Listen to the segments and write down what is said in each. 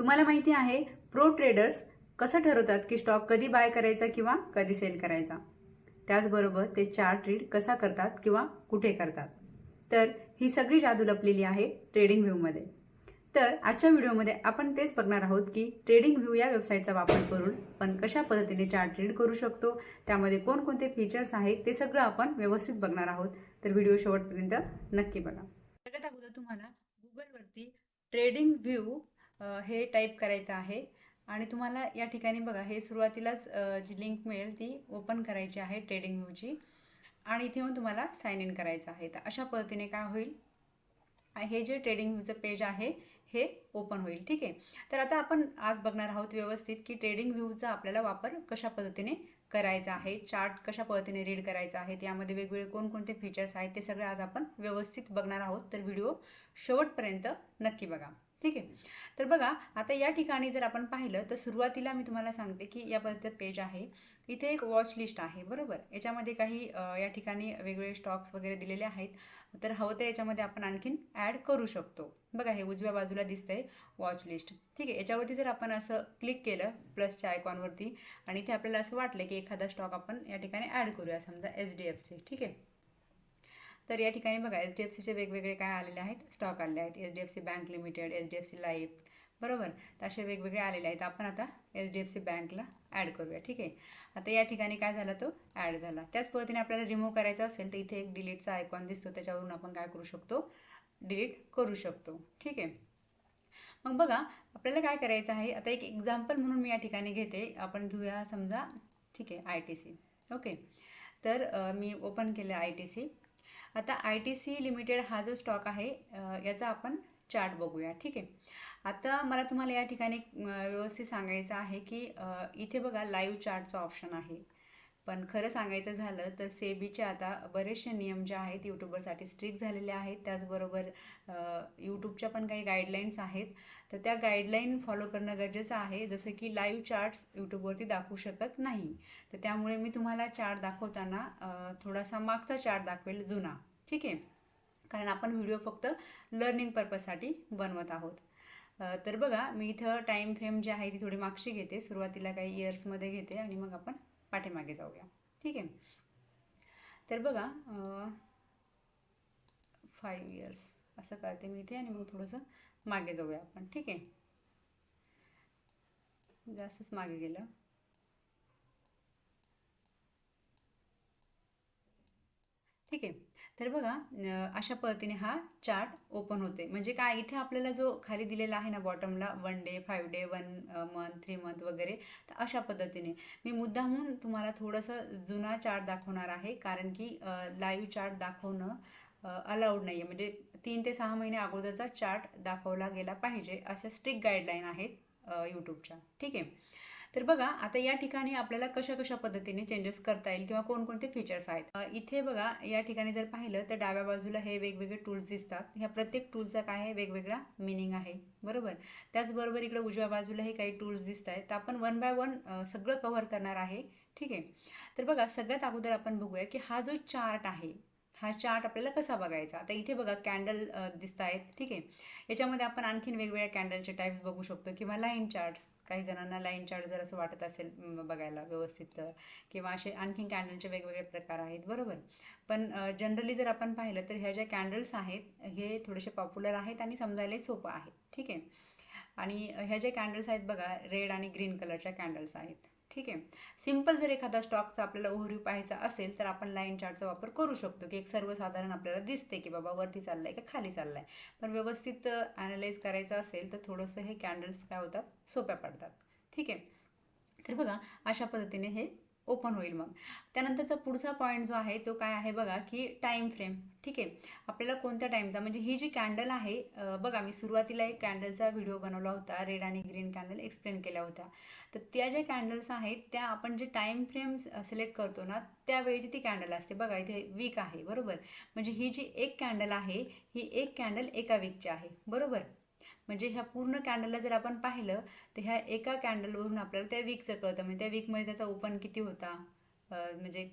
तुम्हाला माहिती आहे प्रो ट्रेडर्स कसं ठरवतात की स्टॉक कधी बाय करायचा किंवा कधी सेल करायचा? त्याचबरोबर ते चार्ट रीड कसा करतात किंवा कुठे करतात? तर ही सगळी जादू लपलेली आहे ट्रेडिंग व्ह्यूमध्ये तर आजच्या व्हिडिओमध्ये आपण तेच बघणार आहोत की ट्रेडिंग व्ह्यू या वेबसाईटचा वापर करून पण कशा पद्धतीने चार्ट रीड करू शकतो त्यामध्ये कोणकोणते फीचर्स आहेत ते सगळं आपण व्यवस्थित बघणार आहोत. तर व्हिडिओ शेवटपर्यंत नक्की बघा. सगळ्यात अगोदर तुम्हाला गुगलवरती ट्रेडिंग व्ह्यू हे टाईप करायचं आहे. आणि तुम्हाला या ठिकाणी बघा हे सुरुवातीलाच जी लिंक मिळेल ती ओपन करायची आहे ट्रेडिंग व्ह्यूची आणि इथे मग तुम्हाला साइन इन करायचं आहे. तर अशा पद्धतीने काय होईल? हे जे ट्रेडिंग व्ह्यूचं पेज आहे हे ओपन होईल. ठीक आहे? तर आता आपण आज बघणार आहोत व्यवस्थित की ट्रेडिंग व्ह्यूचा आपल्याला वापर कशा पद्धतीने करायचा आहे? चार्ट कशा पद्धतीने रीड करायचा आहे? यामध्ये वेगवेगळे कोणकोणते फीचर्स आहेत ते सगळे आज आपण व्यवस्थित बघणार आहोत. तर व्हिडिओ शेवटपर्यंत नक्की बघा. ठीक आहे? तर बघा आता या ठिकाणी जर आपण पाहिलं तर सुरुवातीला मी तुम्हाला सांगते की या पद्धतीचं पेज आहे. इथे एक वॉच लिस्ट आहे बरोबर? याच्यामध्ये काही या ठिकाणी वेगवेगळे स्टॉक्स वगैरे दिलेले आहेत. तर हवं तर याच्यामध्ये आपण आणखीन ॲड करू शकतो. बघा हे उजव्या बाजूला दिसतंय वॉच लिस्ट ठीक आहे? याच्यावरती जर आपण असं क्लिक केलं प्लसच्या आयकॉनवरती आणि इथे आपल्याला असं वाटलं की एखादा स्टॉक आपण या ठिकाणी ॲड करूया समजा एच डी एफ सी ठीक आहे? तर या ठिकाणी बघा एच डी एफ सीचे वेगवेगळे काय आलेले आहेत? स्टॉक आलेले आहेत. H D F C bank limited H D F C life बरोबर? तर असे वेगवेगळे आलेले आहेत. आपण आता एच डी एफ सी बँकला ॲड करूया ठीक आहे? आता या ठिकाणी काय झाला तो? ॲड झाला. त्याच पद्धतीने आपल्याला रिमूव्ह करायचा असेल तर इथे एक डिलीटचा आयकॉन दिसतो. त्याच्यावरून आपण काय करू शकतो? डिलीट करू शकतो ठीक आहे? मग बघा आपल्याला काय करायचं आहे? आता एक एक्झाम्पल म्हणून मी या ठिकाणी घेते. आपण घेऊया समजा ठीक आहे आय टी सी ओके तर मी ओपन केलं आय टी सी आता आय टी सी लिमिटेड हा जो स्टॉक आहे याचा आपण चार्ट बघूया ठीक आहे? आता मला तुम्हाला या ठिकाणी व्यवस्थित सांगायचं आहे की इथे बघा लाईव्ह चार्टचा ऑप्शन आहे. पण खरं सांगायचं झालं तर सेबीचे आता बरेचसे नियम जे आहेत यूट्यूबरसाठी स्ट्रिक्ट झालेले आहेत. त्याचबरोबर यूट्यूबच्या पण काही गाईडलाईन्स आहेत. तर त्या गाईडलाईन फॉलो करणं गरजेचं आहे. जसं की लाईव्ह चार्ट्स यूट्यूबवरती दाखवू शकत नाही. तर त्यामुळे मी तुम्हाला चार्ट दाखवताना थोडासा मागचा चार्ट दाखवेल जुना. ठीक आहे? कारण आपण व्हिडिओ फक्त लर्निंग पर्पजसाठी बनवत आहोत. तर बघा मी इथं टाईम फ्रेम जी आहे ती थोडी मागची घेते. सुरुवातीला काही इयर्समध्ये घेते आणि मग आपण पाठीमागे जाऊया ठीक आहे? तर बघा फाईव्ह इयर्स असं करते मी इथे आणि मग थोडंसं मागे जाऊया आपण. ठीक आहे? जास्तच मागे गेलं. ठीक आहे? तर बघा अशा पद्धतीने हा चार्ट ओपन होते. म्हणजे काय इथे आपल्याला जो खाली दिलेला आहे ना बॉटमला one day five day one month three month वगैरे तर अशा पद्धतीने. मी मुद्दा म्हणून तुम्हाला थोडंसं जुना चार्ट दाखवणार आहे कारण की लाईव्ह चार्ट दाखवणं अलाउड नाही आहे म्हणजे तीन ते सहा महिने अगोदरचा चार्ट दाखवला गेला पाहिजे अशा स्ट्रिक्ट गाईडलाईन आहेत यूट्यूबच्या ठीक आहे? तर बघा आता या ठिकाणी आपल्याला कशा कशा पद्धतीने चेंजेस करता येईल किंवा कोणकोणते फीचर्स आहेत? इथे बघा या ठिकाणी जर पाहिलं तर डाव्या बाजूला हे वेगवेगळे टूल्स दिसतात. ह्या प्रत्येक टूलचा काय आहे? वेगवेगळा मिनिंग आहे. बरोबर? त्याचबरोबर इकडे उजव्या बाजूला हे काही टूल्स दिसत आहेत. तर आपण वन बाय वन सगळं कव्हर करणार आहे. ठीक आहे? तर बघा सगळ्यात अगोदर आपण बघूया की हा जो चार्ट आहे हा चार्ट आपल्याला कसा बघायचा? आता इथे बघा कॅन्डल दिसत आहेत. ठीक आहे? याच्यामध्ये आपण आणखीन वेगवेगळ्या कॅन्डलचे टाईप्स बघू शकतो किंवा लाईन चार्ट्स काही जणांना लाईन चार्ट जर असं वाटत असेल बघायला व्यवस्थित तर. किंवा असे आणखीन कॅन्डलचे वेगवेगळे प्रकार आहेत बरोबर? पण जनरली जर आपण पाहिलं तर ह्या ज्या कॅन्डल्स आहेत हे थोडेसे पॉप्युलर आहेत आणि समजायलाही सोपं आहे. ठीक आहे? आणि ह्या ज्या कॅन्डल्स आहेत बघा रेड आणि ग्रीन कलरच्या कॅन्डल्स आहेत. ठीक आहे. सिंपल जर एखादा स्टॉकचा आपल्याला ओव्हरव्ह्यू पाहायचा असेल तर आपण लाईन चार्टचा वापर करू शकतो की एक सर्वसाधारण आपल्याला दिसते की बाबा वरती चाललंय का खाली चाललंय. पण व्यवस्थित ॲनालाइज करायचं असेल तर थोडंसं हे कॅन्डल्स काय होतात? सोप्या पडतात. ठीक आहे. तर बघा अशा पद्धतीने हे ओपन होईल मग. त्यानंतरचा पुढचा पॉईंट जो आहे तो काय आहे बघा की टाईम फ्रेम ठीक आहे? आपल्याला कोणत्या टाईमचा म्हणजे ही जी कॅन्डल आहे बघा मी सुरुवातीला एक कॅन्डलचा व्हिडिओ बनवला होता रेड आणि ग्रीन कॅन्डल एक्सप्लेन केल्या होत्या. तर त्या ज्या कॅन्डल्स आहेत त्या आपण जे टाईम फ्रेम सिलेक्ट करतो ना त्यावेळेची ती कॅन्डल असते. बघा इथे वीक आहे बरोबर? म्हणजे ही जी एक कॅन्डल आहे ही एक कॅन्डल एका वीकची आहे. बरोबर? म्हणजे ह्या पूर्ण कॅन्डलला जर आपण पाहिलं तर ह्या एका कॅन्डलवरून आपल्याला त्या वीकचं कळतं. म्हणजे त्या वीकमध्ये त्याचा ओपन किती होता? म्हणजे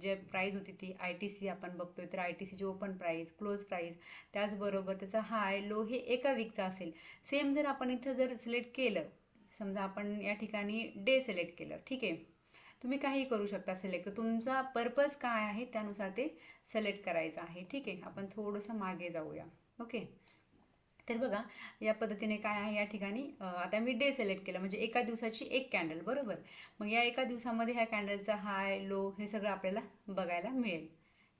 जे प्राईज होती ती आय टी सी आपण बघतोय तर आय टी सीची ओपन प्राईज क्लोज प्राईज त्याचबरोबर त्याचा हाय लो हे एका वीकचा असेल. सेम जर आपण इथं जर सिलेक्ट केलं समजा आपण या ठिकाणी डे सिलेक्ट केलं ठीक आहे? तुम्ही काही करू शकता सिलेक्ट तुमचा पर्पज काय आहे? त्यानुसार ते सिलेक्ट करायचं आहे. ठीक आहे? आपण थोडंसं मागे जाऊया. ओके तर बघा या पद्धतीने काय आहे या ठिकाणी आता मी डे सिलेक्ट केलं. म्हणजे एका दिवसाची एक कॅन्डल बरोबर? मग या एका दिवसामध्ये ह्या कॅन्डलचा हाय लो हे सगळं आपल्याला बघायला मिळेल.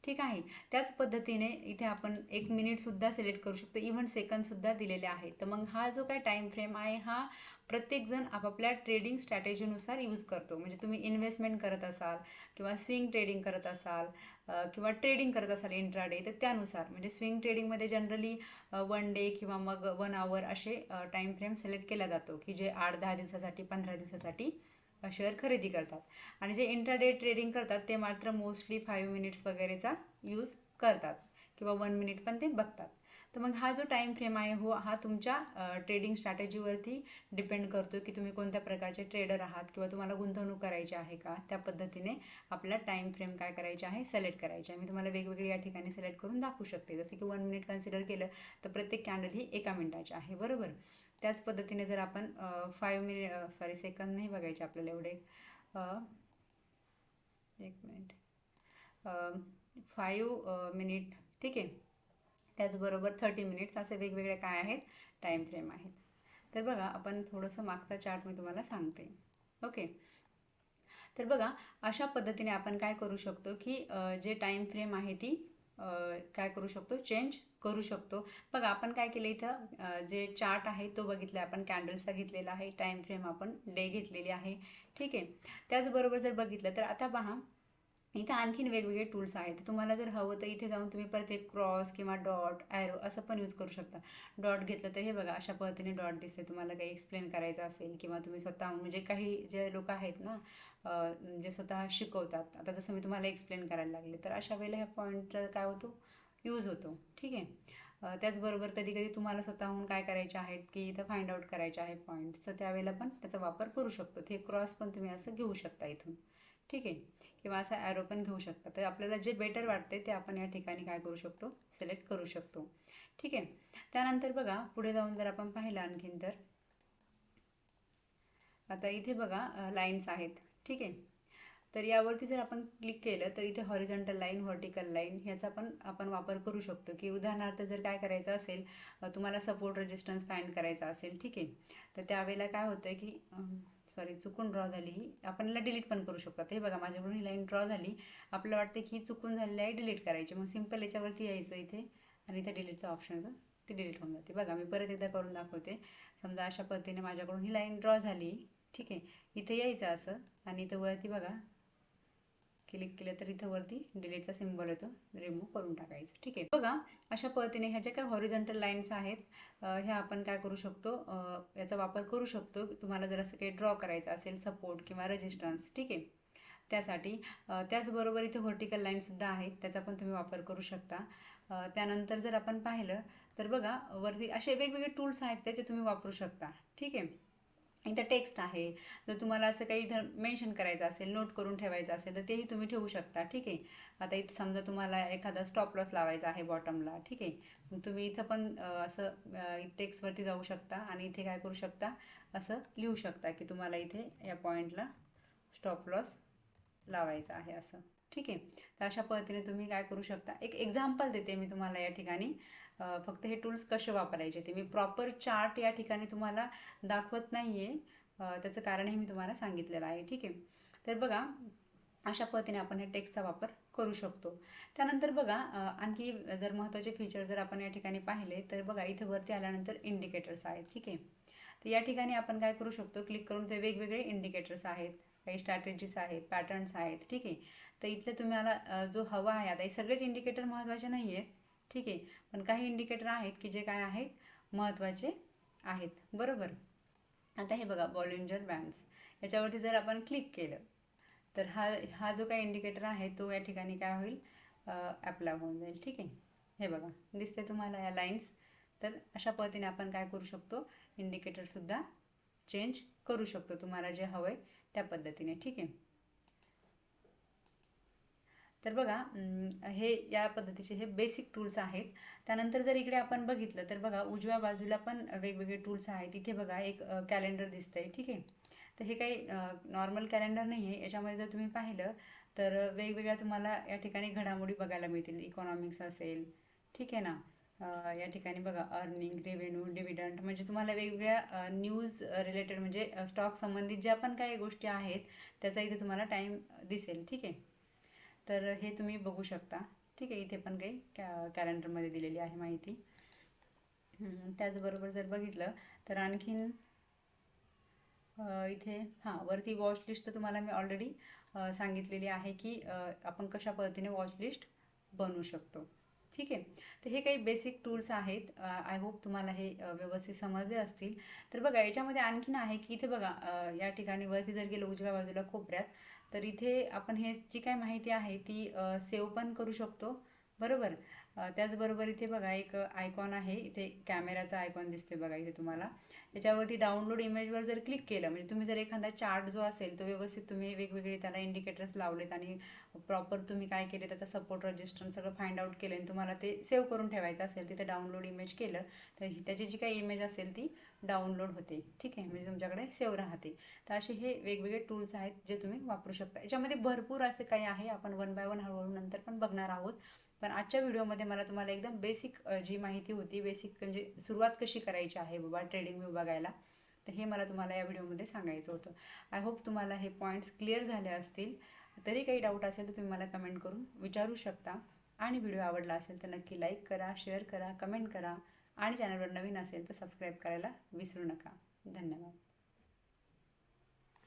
ठीक आहे. त्याच पद्धतीने इथे आपण एक मिनिटसुद्धा सिलेक्ट करू शकतो. इव्हन सेकंदसुद्धा दिलेले आहेत. तर मग हा जो काय टाईम फ्रेम आहे हा प्रत्येकजण आपापल्या ट्रेडिंग स्ट्रॅटेजीनुसार यूज करतो. म्हणजे तुम्ही इन्व्हेस्टमेंट करत असाल किंवा स्विंग ट्रेडिंग करत असाल किंवा ट्रेडिंग करत असाल इंट्राडे तर त्यानुसार म्हणजे स्विंग ट्रेडिंगमध्ये जनरली वन डे किंवा मग वन आवर असे टाईम फ्रेम सिलेक्ट केला जातो. की जे आठ दहा दिवसासाठी पंधरा दिवसासाठी शेअर खरेदी करतात. आणि जे इंट्राडे ट्रेडिंग करतात ते मात्र मोस्टली फाईव्ह मिनिट्स वगैरेचा यूज करतात. किंवा वन मिनिट पण ते बघतात. तर मग हा जो टाईम फ्रेम आहे हो हा तुमच्या ट्रेडिंग स्ट्रॅटेजीवरती डिपेंड करतो की तुम्ही कोणत्या प्रकारचे ट्रेडर आहात किंवा तुम्हाला गुंतवणूक करायची आहे का? त्या पद्धतीने आपला टाईम फ्रेम काय करायचे आहे सिलेक्ट करायचे आहे. मी तुम्हाला वेगवेगळे या ठिकाणी सिलेक्ट करून दाखवू शकते. जसं की वन मिनिट कन्सिडर केलं तर प्रत्येक कॅन्डल ही एका मिनिटाची आहे. बरोबर? त्याच पद्धतीने जर आपण फाईव्ह मिनिट सॉरी सेकंद नाही बघायचे आपल्याला एवढे. एक मिनिट फाईव्ह मिनिट ठीक आहे? त्याचबरोबर थर्टी मिनिट्स असे वेगवेगळे काय आहेत? टाईम फ्रेम आहेत. तर बघा आपण थोडंसं मागचा चार्ट मी तुम्हाला सांगते. ओके तर बघा अशा पद्धतीने आपण काय करू शकतो की जे टाईम फ्रेम आहे ती काय करू शकतो? चेंज करू शकतो. बघा आपण काय केलं इथं? जे चार्ट आहे तो बघितला. आपण कॅन्डल्सचा घेतलेला आहे. टाईम फ्रेम आपण डे घेतलेली आहे. ठीक आहे? त्याचबरोबर जर बघितलं तर आता पहा इथं आणखीन वेगवेगळे टूल्स आहेत. तुम्हाला जर हवं तर इथे जाऊन तुम्ही परत एक क्रॉस किंवा डॉट ॲरो असं पण यूज करू शकता. डॉट घेतलं तर हे बघा अशा पद्धतीने डॉट दिसते. तुम्हाला काही एक्सप्लेन करायचं असेल किंवा तुम्ही स्वतः म्हणजे काही जे लोक आहेत ना म्हणजे जे स्वतः शिकवतात. आता जसं मी तुम्हाला एक्सप्लेन करायला लागले तर अशा वेळेला ह्या पॉईंट काय होतो? यूज होतो. ठीक आहे? त्याचबरोबर कधी कधी तुम्हाला स्वतःहून काय करायचे आहेत की इथं फाइंड आउट करायचे आहे पॉईंट्स तर त्यावेळेला पण त्याचा वापर करू शकतो. ते क्रॉस पण तुम्ही असं घेऊ शकता इथून. ठीक आहे. किंवा असा ॲरो पण घेऊ शकता. तर आपल्याला जे बेटर वाटते ते आपण या ठिकाणी काय करू शकतो? सिलेक्ट करू शकतो. ठीक आहे. त्यानंतर बघा पुढे जाऊन जर आपण पाहिलं आणखीन तर. आता इथे बघा लाईन्स आहेत. ठीक आहे. तर यावरती जर आपण क्लिक केलं तर इथे हॉरिझॉन्टल लाईन व्हर्टिकल लाईन ह्याचा पण आपण वापर करू शकतो. की उदाहरणार्थ जर काय करायचं असेल तुम्हाला सपोर्ट रेजिस्टन्स फाईंड करायचा असेल ठीक आहे? तर त्यावेळेला काय होतं की सॉरी चुकून ड्रॉ झाली ही. आपण याला डिलीट पण करू शकतो. हे बघा माझ्याकडून ही लाईन ड्रॉ झाली. आपल्याला वाटते की ही चुकून झालेली आहे डिलीट करायची. मग सिंपल याच्यावरती यायचं इथे. आणि इथे डिलीटचं ऑप्शन ते ती डिलीट होऊन जाते. बघा मी परत एकदा करून दाखवते. समजा अशा पद्धतीने माझ्याकडून ही लाईन ड्रॉ झाली. ठीक आहे? इथे यायचं असं. आणि इथं वरती बघा क्लिक केलं तर इथं वरती डिलीटचा सिम्बॉल येतो. रिमूव्ह करून टाकायचं. ठीक आहे. बघा अशा पद्धतीने ह्या ज्या काय हॉरिझॉन्टल लाईन्स आहेत ह्या आपण काय करू शकतो? याचा वापर करू शकतो. तुम्हाला जर असं काही ड्रॉ करायचं असेल सपोर्ट किंवा रेजिस्टन्स ठीक आहे? त्यासाठी त्याचबरोबर इथे व्हर्टिकल लाईनसुद्धा आहेत. त्याचा पण तुम्ही वापर करू शकता. त्यानंतर जर आपण पाहिलं तर बघा वरती असे वेगवेगळे टूल्स आहेत त्याचे तुम्ही वापरू शकता. ठीक आहे? इथं टेक्स्ट आहे. जर तुम्हाला असं काही इथं मेन्शन करायचं असेल नोट करून ठेवायचं असेल तर तेही तुम्ही ठेवू शकता. ठीक आहे? आता इथं समजा तुम्हाला एखादा स्टॉप लॉस लावायचा आहे बॉटमला ठीक आहे? मग तुम्ही इथं पण असं टेक्स्टवरती जाऊ शकता आणि इथे काय करू शकता? असं लिहू शकता की तुम्हाला इथे या पॉईंटला स्टॉप लॉस लावायचं आहे असं. ठीक आहे? तर अशा पद्धतीने तुम्ही काय करू शकता? एक एक्झाम्पल देते मी तुम्हाला या ठिकाणी. फक्त हे टूल्स कसे वापरायचे ते. मी प्रॉपर चार्ट या ठिकाणी तुम्हाला दाखवत नाही आहे त्याचं कारणही मी तुम्हाला सांगितलेलं आहे. ठीक आहे? तर बघा अशा पद्धतीने आपण या टेक्स्टचा वापर करू शकतो. त्यानंतर बघा आणखी जर महत्त्वाचे फीचर जर आपण या ठिकाणी पाहिले तर बघा इथे वरती आल्यानंतर इंडिकेटर्स आहेत. ठीक आहे? तर या ठिकाणी आपण काय करू शकतो? क्लिक करून ते वेगवेगळे इंडिकेटर्स आहेत. काही स्ट्रॅटेजीज आहेत पॅटर्न्स आहेत ठीक आहे. तर इथले तुम्हाला जो हवा आहे आता हे सगळेच इंडिकेटर महत्त्वाचे नाही आहेत ठीक आहे. पण काही इंडिकेटर आहेत की जे काय आहेत महत्त्वाचे आहेत. बरोबर? आता हे बघा बॉलिंजर बँड्स याच्यावरती जर आपण क्लिक केलं तर हा हा जो काही इंडिकेटर आहे तो या ठिकाणी काय होईल? ॲपला होऊन जाईल ठीक आहे. हे बघा दिसते तुम्हाला या लाईन्स तर अशा पद्धतीने आपण काय करू शकतो? इंडिकेटरसुद्धा चेंज करू शकतो. तुम्हाला जे हवं आहे त्या पद्धतीने ठीक आहे? तर बघा हे या पद्धतीचे हे बेसिक टूल्स आहेत. त्यानंतर जर इकडे आपण बघितलं तर बघा उजव्या बाजूला पण वेगवेगळे टूल्स आहेत. इथे बघा एक कॅलेंडर दिसतंय ठीक आहे? तर हे काही नॉर्मल कॅलेंडर नाही आहे याच्यामध्ये जर तुम्ही पाहिलं तर वेगवेगळ्या तुम्हाला या ठिकाणी घडामोडी बघायला मिळतील. इकॉनॉमिक्स असेल ठीक आहे ना? अ, या ठिकाणी बघा अर्निंग रेव्हेन्यू डिव्हिडंड म्हणजे तुम्हाला वेगवेगळ्या न्यूज रिलेटेड म्हणजे स्टॉक संबंधित ज्या पण काही गोष्टी आहेत त्याचा इथे तुम्हाला टाईम दिसेल ठीक आहे? तर हे तुम्ही बघू शकता ठीक आहे? इथे पण काही कॅ कॅलेंडरमध्ये दिलेली आहे माहिती. त्याचबरोबर जर बघितलं तर आणखीन इथे हां वरती वॉच लिस्ट तर तुम्हाला मी ऑलरेडी सांगितलेली आहे की आपण कशा पद्धतीने वॉच लिस्ट बनवू शकतो. ठीक आहे. तर हे काही बेसिक टूल्स आहेत. Uh, आय होप तुम्हाला हे uh, व्यवस्थित समजले असतील. तर बघा याच्यामध्ये आणखीन आहे की इथे बघा uh, या ठिकाणी वरती जर गेलं उजव्या बाजूला कोपऱ्यात तर इथे आपण हे जी काय माहिती आहे ती सेव्ह पण करू शकतो. बरोबर? त्याचबरोबर इथे बघा एक आयकॉन आहे. इथे कॅमेराचा आयकॉन दिसतोय बघा इथे तुम्हाला. याच्यावरती डाउनलोड इमेजवर जर क्लिक केलं म्हणजे तुम्ही जर एखादा चार्ट जो असेल तो व्यवस्थित तुम्ही वेगवेगळे त्याला इंडिकेटर्स लावलेत आणि प्रॉपर तुम्ही काय केले त्याचा सपोर्ट रजिस्टर सगळं फाइंड आउट केलं आणि तुम्हाला ते सेव्ह करून ठेवायचं असेल तिथे डाउनलोड इमेज केलं तर त्याची जी काही इमेज असेल ती डाउनलोड होते. ठीक आहे? म्हणजे तुमच्याकडे सेव्ह राहते. तर असे हे वेगवेगळे टूल्स आहेत जे तुम्ही वापरू शकता. याच्यामध्ये भरपूर असे काही आहे. आपण वन बाय वन हळूहळू नंतर पण बघणार आहोत. पण आजच्या व्हिडिओमध्ये मला तुम्हाला एकदम बेसिक जी माहिती होती बेसिक म्हणजे सुरुवात कशी करायची आहे बाबा ट्रेडिंग विभागायला बघायला तर हे मला तुम्हाला या व्हिडिओमध्ये सांगायचं होतं. आय होप तुम्हाला हे पॉईंट्स क्लिअर झाले असतील. तरी काही डाऊट असेल तर तुम्ही मला कमेंट करून विचारू शकता. आणि व्हिडिओ आवडला असेल तर नक्की लाईक करा शेअर करा कमेंट करा. आणि चॅनलवर नवीन असेल तर सबस्क्राईब करायला विसरू नका. धन्यवाद.